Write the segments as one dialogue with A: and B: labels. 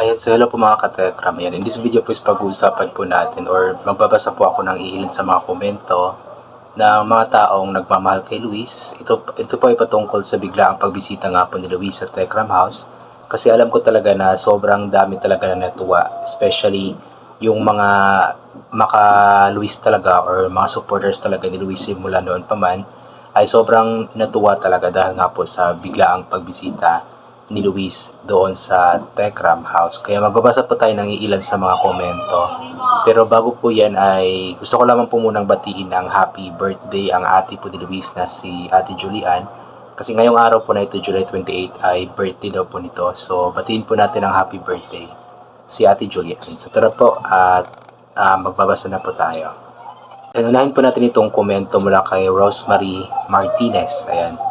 A: Ayan, so hello po mga katekram. Ayan, in this video po is pag-uusapan po natin or magbabasa po ako ng iilan sa mga komento ng mga taong nagmamahal kay Luis. Ito, ito po ay patungkol sa biglaang pagbisita nga po ni Luis sa Tekram House. Kasi alam ko talaga na sobrang dami talaga na natuwa. Especially yung mga maka Luis talaga or mga supporters talaga ni Luis simula noon pa man ay sobrang natuwa talaga dahil nga po sa biglaang pagbisita ni Luis doon sa Tekram House. Kaya magbabasa po tayo ng iilan sa mga komento. Pero bago po yan ay gusto ko lamang po munang batiin ang happy birthday ang ate po ni Luis na si Ate Julian. Kasi ngayong araw po na ito, July 28, ay birthday daw po nito. So batiin po natin ang happy birthday si Ate Julian. So tara po at ah, magbabasa na po tayo. And unahin po natin itong komento mula kay Rosemary Martinez. Ayan.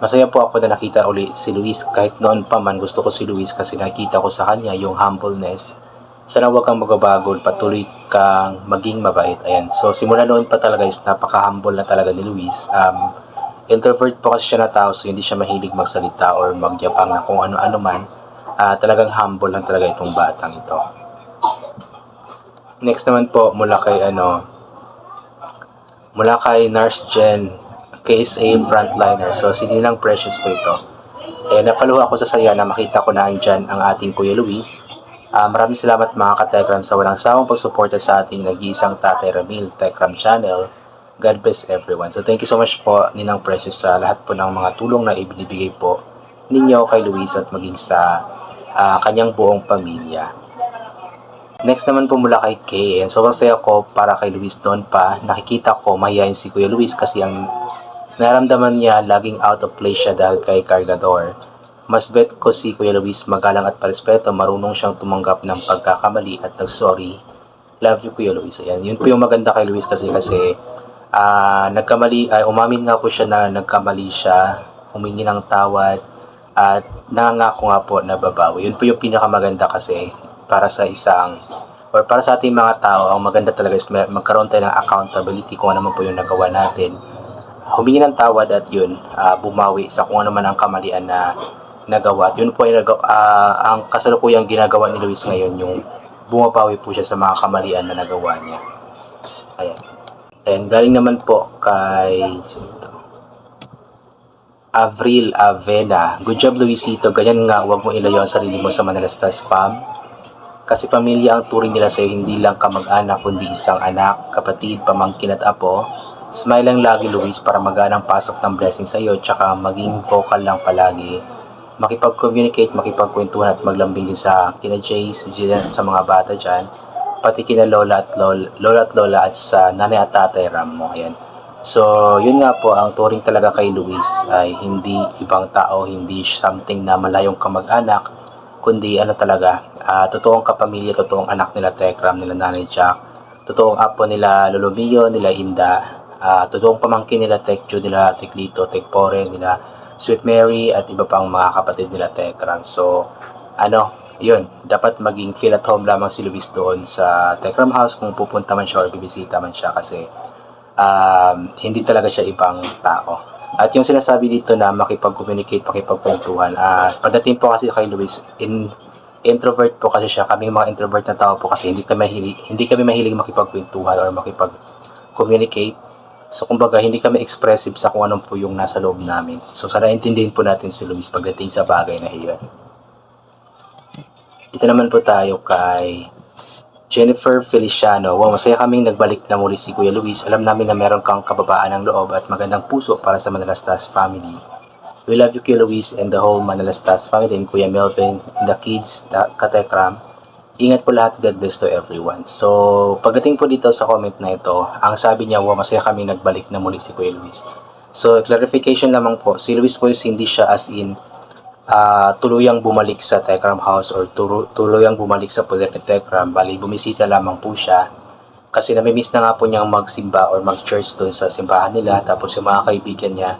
A: Masaya po ako na nakita uli si Luis kahit noon pa man gusto ko si Luis kasi nakita ko sa kanya yung humbleness. Sana huwag kang magbabago, patuloy kang maging mabait. Ayan. So simula noon pa talaga is napaka-humble na talaga ni Luis. Um, introvert po kasi siya na tao so hindi siya mahilig magsalita or magyapang na kung ano-ano man. Ah, talagang humble lang talaga itong batang ito. Next naman po mula kay ano mula kay Nurse Jen KSA Frontliner. So, sininang precious po ito. Eh, napaluha ako sa saya na makita ko na andyan ang ating Kuya Luis. Ah, maraming salamat mga ka-Tekram sa walang sawang pagsuporta sa ating nag-iisang Tatay Ramil Tekram channel. God bless everyone. So, thank you so much po, Ninang Precious, sa lahat po ng mga tulong na ibinibigay po ninyo kay Luis at maging sa ah, kanyang buong pamilya. Next naman po mula kay Kay. And sobrang saya ko para kay Luis doon pa. Nakikita ko mahihayin si Kuya Luis kasi ang naramdaman niya laging out of place siya dahil kay Cargador. Mas bet ko si Kuya Luis magalang at parespeto, marunong siyang tumanggap ng pagkakamali at nag-sorry. Love you Kuya Luis. Ayan, yun po yung maganda kay Luis kasi kasi ah nagkamali, ay umamin nga po siya na nagkamali siya, humingi ng tawad at nangangako nga po na babawi. Yun po yung pinakamaganda kasi para sa isang or para sa ating mga tao, ang maganda talaga is magkaroon tayo ng accountability kung ano man po yung nagawa natin. Humingi ng tawad at yun, ah, bumawi sa kung ano man ang kamalian na nagawa. At yun po ay ah, ang kasalukuyang ginagawa ni Luis ngayon, yung bumabawi po siya sa mga kamalian na nagawa niya. Ayan. And galing naman po kay? Avril Avena. Good job, Luisito. Ganyan nga, huwag mo ilayo ang sarili mo sa Manalastas fam. Kasi pamilya ang turing nila sa'yo, hindi lang kamag-anak, kundi isang anak, kapatid, pamangkin at apo. Smile lang lagi, Luis, para maganang pasok ng blessing sa'yo, tsaka maging vocal lang palagi. Makipag-communicate, makipagkwentuhan at maglambing din sa kina Jace, Jillian, sa mga bata dyan. Pati kina Lola at Lola, Lola at Lola at sa nanay at tatay Ram mo. Ayan. So, yun nga po, ang turing talaga kay Luis ay hindi ibang tao, hindi something na malayong kamag-anak, kundi ano talaga, ah, totoong kapamilya, totoong anak nila Tekram, nila Nanay Jack, totoong apo nila Lolo Mio, nila Inda, ah, totoong pamangkin nila Tek Ju, nila Teklito, Tekpore, nila Sweet Mary, at iba pang mga kapatid nila Tekram. So, ano, yun, dapat maging feel at home lamang si Luis doon sa Tekram House kung pupunta man siya or bibisita man siya kasi um, hindi talaga siya ibang tao. At yung sinasabi dito na makipag-communicate, makipagkwentuhan, ah pagdating po kasi kay Luis, in, introvert po kasi siya, kami mga introvert na tao po kasi hindi kami mahilig, hindi kami mahilig makipagkwentuhan or makipag-communicate. So kumbaga hindi kami expressive sa kung anong po yung nasa loob namin. So sana intindihin po natin si Luis pagdating sa bagay na iyon. Dito naman po tayo kay Jennifer Feliciano. Wow, masaya kaming nagbalik na muli si Kuya Luis. Alam namin na meron kang kababaan ng loob at magandang puso para sa Manalastas family. We love you, Kuya Luis, and the whole Manalastas family, and Kuya Melvin, and the kids, the Katekram. Ingat po lahat, God bless to everyone. So, pagdating po dito sa comment na ito, ang sabi niya, wow, masaya kaming nagbalik na muli si Kuya Luis. So, clarification lamang po, si Luis po is hindi siya as in ah tuluyang bumalik sa Tekram House or turu- tuluyang bumalik sa poder ni Tekram, bali bumisita lamang po siya kasi namimiss na nga po niyang magsimba or mag-church doon sa simbahan nila tapos yung mga kaibigan niya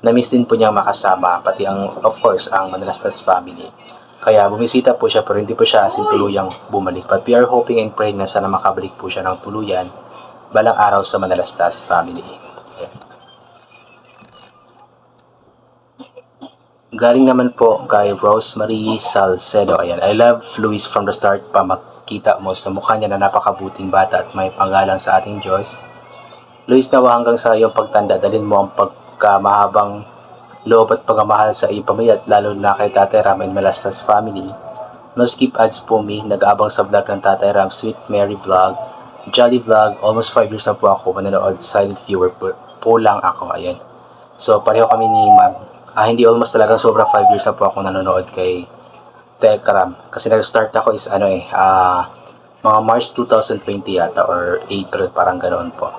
A: namiss din po niyang makasama pati ang of course ang Manalastas family kaya bumisita po siya pero hindi po siya as in tuluyang bumalik but we are hoping and praying na sana makabalik po siya ng tuluyan balang araw sa Manalastas family galing naman po kay Rosemary Salcedo. Ayan, I love Luis from the start pa makita mo sa mukha niya na napakabuting bata at may panggalang sa ating Diyos. Luis, nawa hanggang sa iyong pagtanda, dalin mo ang pagkamahabang loob at pagmamahal sa iyong pamilya at lalo na kay Tatay Ram and Malastas family. No skip ads po me, nag-aabang sa vlog ng Tatay Ram, Sweet Mary Vlog, Jolly Vlog, almost 5 years na po ako manonood, silent viewer po, po lang ako, ayan. So, pareho kami ni Ma'am. Ah, hindi almost talaga sobra 5 years na po ako nanonood kay Tekram. Kasi nag-start ako is ano eh, ah, mga March 2020 yata or April, parang ganoon po.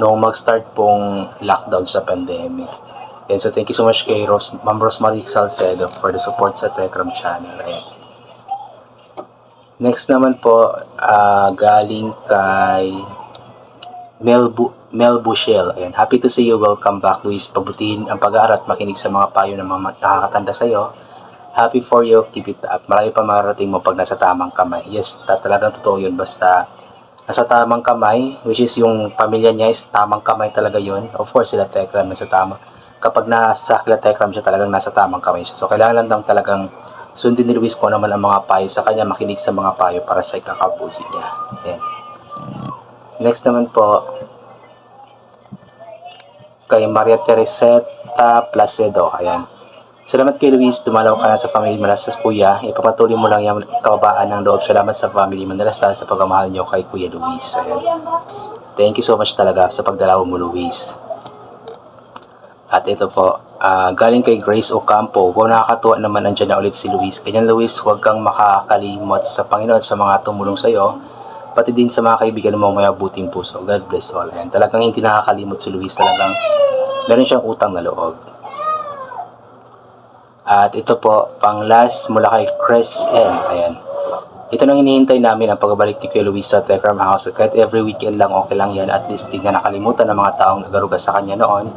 A: Noong mag-start pong lockdown sa pandemic. And so, thank you so much kay Ros Ma'am Rosemary Salcedo for the support sa Tekram channel. Ayan. Next naman po, ah, galing kay Mel, Bu Mel Bushel. Ayan. Happy to see you. Welcome back, Luis. Pabutihin ang pag-aaral makinig sa mga payo ng mga nakakatanda sa iyo. Happy for you. Keep it up. Marami pa marating mo pag nasa tamang kamay. Yes, ta- talagang totoo yun. Basta nasa tamang kamay, which is yung pamilya niya is tamang kamay talaga yun. Of course, sila Tekram nasa tamang. Kapag nasa kila Tekram siya, talagang nasa tamang kamay siya. So, kailangan lang talagang sundin ni Luis kung ano man ang mga payo sa kanya, makinig sa mga payo para sa ikakabuti niya. Ayan. Next naman po, kay Maria Tereseta Placedo. Ayan. Salamat kay Luis, dumalaw ka na sa family Malastas Kuya. Ipapatuloy mo lang yung kababaan ng loob. Salamat sa family Malastas sa pagmamahal niyo kay Kuya Luis. Ayan. Thank you so much talaga sa pagdalaw mo, Luis. At ito po, ah, galing kay Grace Ocampo. Wow, nakakatuwa naman andyan na ulit si Luis. Ganyan, Luis, huwag kang makakalimot sa Panginoon sa mga tumulong sa'yo pati din sa mga kaibigan mo may mabuting puso. God bless all. Ayan. Talagang hindi nakakalimot si Luis. Talagang meron siyang utang na loob. At ito po, pang last mula kay Chris M. Ayan. Ito nang hinihintay namin ang pagbabalik ni Kuya Luis sa Tekram House. At kahit every weekend lang, okay lang yan. At least di na nakalimutan ng mga taong nagaruga sa kanya noon.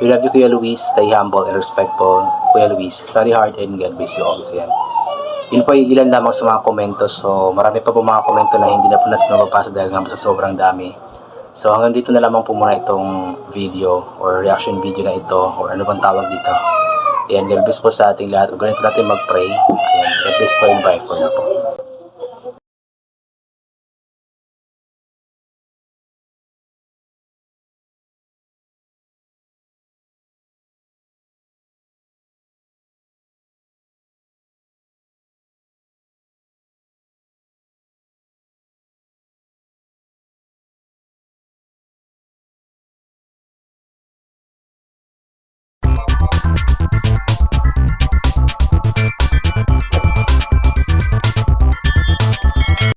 A: We love you, Kuya Luis. Stay humble and respectful. Kuya Luis, study hard and God bless you always. Yan. Yun po ilan lamang sa mga komento. So, marami pa po mga komento na hindi na po natin mababasa dahil nga sa sobrang dami. So, hanggang dito na lamang po muna itong video or reaction video na ito or ano bang tawag dito. Ayan, God bless po sa ating lahat. Ugaling po natin mag-pray. Ayan, God bless po and bye for now po.